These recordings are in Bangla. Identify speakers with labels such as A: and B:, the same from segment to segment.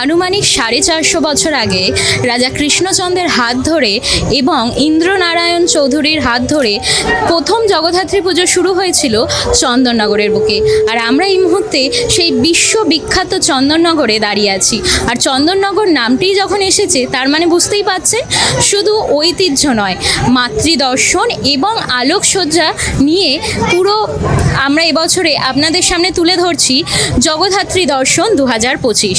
A: আনুমানিক সাড়ে চারশো বছর আগে রাজা কৃষ্ণচন্দ্রের হাত ধরে এবং ইন্দ্রনারায়ণ চৌধুরীর হাত ধরে প্রথম জগদ্ধাত্রী পুজো শুরু হয়েছিল চন্দননগরের বুকে। আর আমরা এই মুহূর্তে সেই বিশ্ববিখ্যাত চন্দননগরে দাঁড়িয়ে আছি। আর চন্দননগর নামটিই যখন এসেছে, তার মানে বুঝতেই পাচ্ছেন, শুধু ঐতিহ্য নয়, মাতৃদর্শন এবং আলোকসজ্জা নিয়ে পুরো আমরা এবছরে আপনাদের সামনে তুলে ধরছি জগদ্ধাত্রী দর্শন দু হাজার পঁচিশ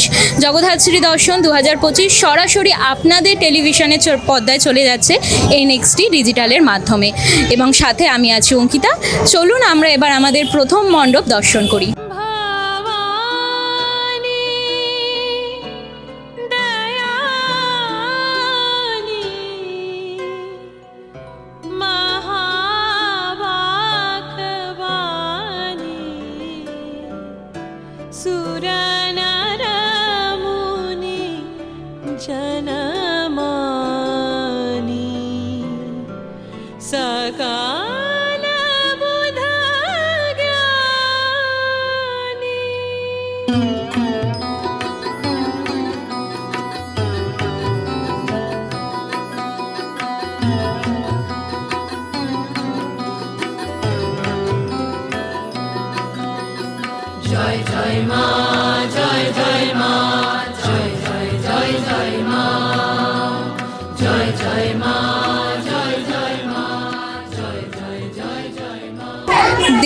A: জগদ্ধাত্রী দর্শন দু হাজার পঁচিশ সরাসরি আপনাদের টেলিভিশনের পদ্মায় চলে যাচ্ছে এই নেক্সটি ডিজিটালের মাধ্যমে। এবং সাথে আমি আছি অঙ্কিতা। চলুন আমরা এবার আমাদের প্রথম মণ্ডপ দর্শন করি।
B: जय जय मा जय जय मा।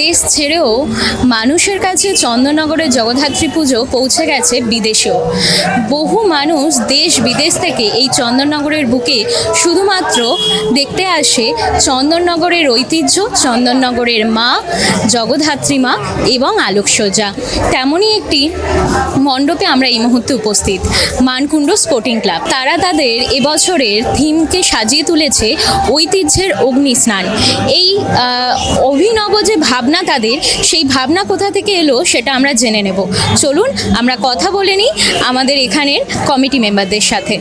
A: দেশ ছেড়েও মানুষের কাছে চন্দননগরের জগদ্ধাত্রী পুজো পৌঁছে গেছে বিদেশেও। বহু মানুষ দেশ বিদেশ থেকে এই চন্দননগরের বুকে শুধুমাত্র দেখতে আসে চন্দননগরের ঐতিহ্য, চন্দননগরের মা, জগদ্ধাত্রী মা এবং আলোকসজ্জা। তেমনই একটি মণ্ডপে আমরা এই মুহূর্তে উপস্থিত, মানকুণ্ড স্পোর্টিং ক্লাব। তারা তাদের এবছরের থিমকে সাজিয়ে তুলেছে ঐতিহ্যের অগ্নি স্নান এই অভিনব যে ভাবনা তাদের সেই ভাবনা কোথা থেকে এলো সেটা আমরা জেনে নেব। চলুন আমরা কথা বলে নিই আমাদের এখানের কমিটি মেম্বারদের সাথে।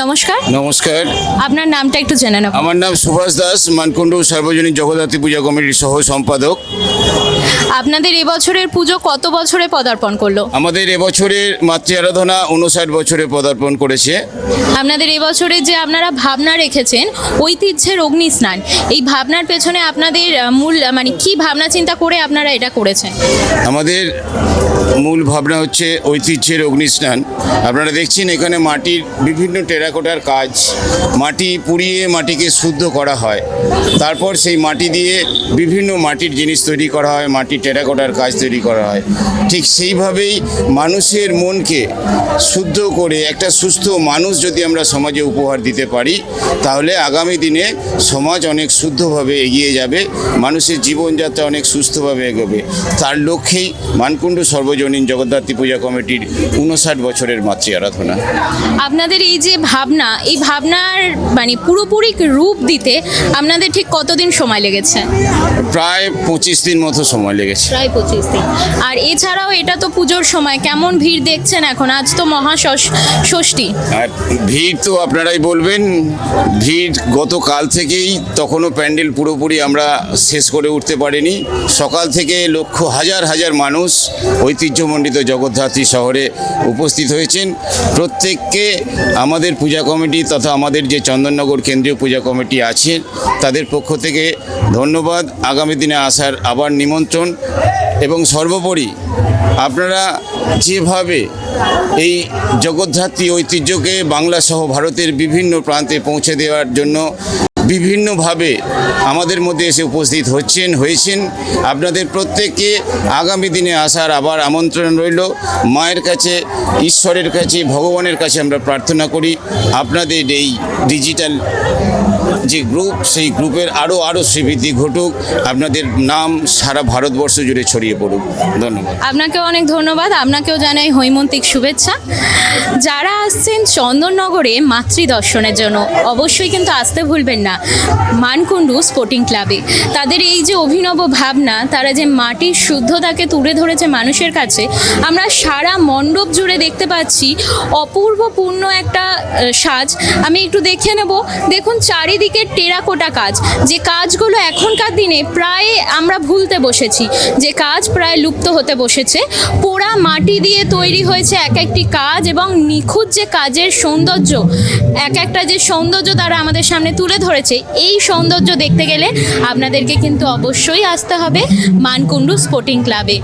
A: নমস্কার।
C: নমস্কার।
A: আপনার নামটা একটু জেনে নেব।
C: আমার নাম সুভাষ দাস মানকুণ্ডু সার্বজনীন জগদ্ধাত্রী পূজা কমিটির সহ সম্পাদক
A: আপনাদের এবছরের পুজো কত বছরে পদার্পণ করল?
C: আমাদের এবছরের মাতৃ আরাধনা উনষাট বছরে পদার্পণ করেছে।
A: আপনাদের এবছরে যে আপনারা ভাবনা রেখেছেন ঐতিহ্যের অগ্নি স্নান এই ভাবনার পেছনে আপনাদের মূল মানে কি ভাবনা চিন্তা করে আপনারা এটা করেছেন?
C: আমাদের মূল ভাবনা হচ্ছে ঐতিহ্যের অগ্নিস্নান। আপনারা দেখছেন এখানে মাটির বিভিন্ন টেরাকোটার কাজ। মাটি পুড়িয়ে মাটিকে শুদ্ধ করা হয়। তারপর সেই মাটি দিয়ে বিভিন্ন মাটির জিনিস তৈরি করা হয়, মাটির টেরাকোটার কাজ তৈরি করা হয়। ঠিক সেইভাবেই মানুষের মনকে শুদ্ধ করে একটা সুস্থ মানুষ যদি আমরা সমাজে উপহার দিতে পারি, তাহলে আগামী দিনে সমাজ অনেক শুদ্ধভাবে এগিয়ে যাবে, মানুষের জীবনযাত্রা অনেক সুস্থভাবে এগোবে। তার লক্ষ্যেই মানকুণ্ড সর্বজনীন জগদ্ধাত্রী পূজা কমিটির উনষাট বছরের মাতৃ আরাধনা।
A: আপনাদের এই যে ভাবনা এই ভাবনার মানে পুরোপুরি রূপ দিতে আপনাদের ঠিক কতদিন সময় লেগেছে?
C: প্রায় পঁচিশ দিন মতো সময় লেগেছে।
A: প্রায় পঁচিশ দিন। আর এছাড়াও এটা তো পুজোর সময় কেমন ভিড় দেখছেন এখন? আজ তো মহা ষষ্ঠী।
C: আর ভিড় তো আপনারাই বলবেন ভিড় গতকাল থেকেই তখনও প্যান্ডেল পুরোপুরি আমরা শেষ করে উঠতে পারিনি। সকাল থেকে লক্ষ হাজার হাজার মানুষ ঐতিহ্যমণ্ডিত জগদ্ধাত্রী শহরে উপস্থিত হয়েছেন। প্রত্যেককে আমাদের পূজা কমিটি তথা আমাদের যে চন্দননগর কেন্দ্রীয় পূজা কমিটি আছে, তাদের পক্ষ থেকে ধন্যবাদ। আগামী দিনে আসার আবার নিমন্ত্রণ এবং সর্বোপরি আপনারা যেভাবে এই জগদ্ধাত্রী ঐতিহ্যকে বাংলা সহ ভারতের বিভিন্ন প্রান্তে পৌঁছে দেওয়ার জন্য বিভিন্নভাবে আমাদের মধ্যে এসে উপস্থিত হচ্ছেন, হয়েছেন। আপনাদের প্রত্যেককে আগামী দিনে আসার আবার আমন্ত্রণ রইল। মায়ের কাছে, ঈশ্বরের কাছে, ভগবানের কাছে আমরা প্রার্থনা করি। আপনাদের এই ডিজিটাল যে গ্রুপ সেই গ্রুপের আরও আরও শ্রীবৃদ্ধি ঘটুক, আপনাদের নাম সারা ভারতবর্ষ জুড়ে ছড়িয়ে পড়ুক। ধন্যবাদ।
A: আপনাকেও অনেক ধন্যবাদ। আপনাকেও জানাই হৈমন্তিক শুভেচ্ছা। যারা আসছেন চন্দননগরে মাতৃদর্শনের জন্য, অবশ্যই কিন্তু আসতে ভুলবেন না। মানকুণ্ডু স্পোর্টিং ক্লাবে তাদের এই যে অভিনব ভাবনা, তারা যে মাটির শুদ্ধতাকে তুলে ধরেছে মানুষের কাছে, আমরা সারা মণ্ডপ জুড়ে দেখতে পাচ্ছি অপূর্বপূর্ণ একটা সাজ। আমি একটু দেখে নেব। দেখুন, চারিদিকে প্রত্যেকের টেরাকোটা কাজ। যে কাজগুলো এখনকার দিনে প্রায় আমরা ভুলতে বসেছি। যে কাজ প্রায় লুপ্ত হতে বসেছে। পোড়া মাটি দিয়ে তৈরি হয়েছে এক একটি কাজ এবং নিখুঁত যে কাজের সৌন্দর্য, এক একটা যে সৌন্দর্য তারা আমাদের সামনে তুলে ধরেছে, এই সৌন্দর্য দেখতে গেলে আপনাদেরকে কিন্তু অবশ্যই আসতে হবে মানকুণ্ডু স্পোর্টিং ক্লাবে।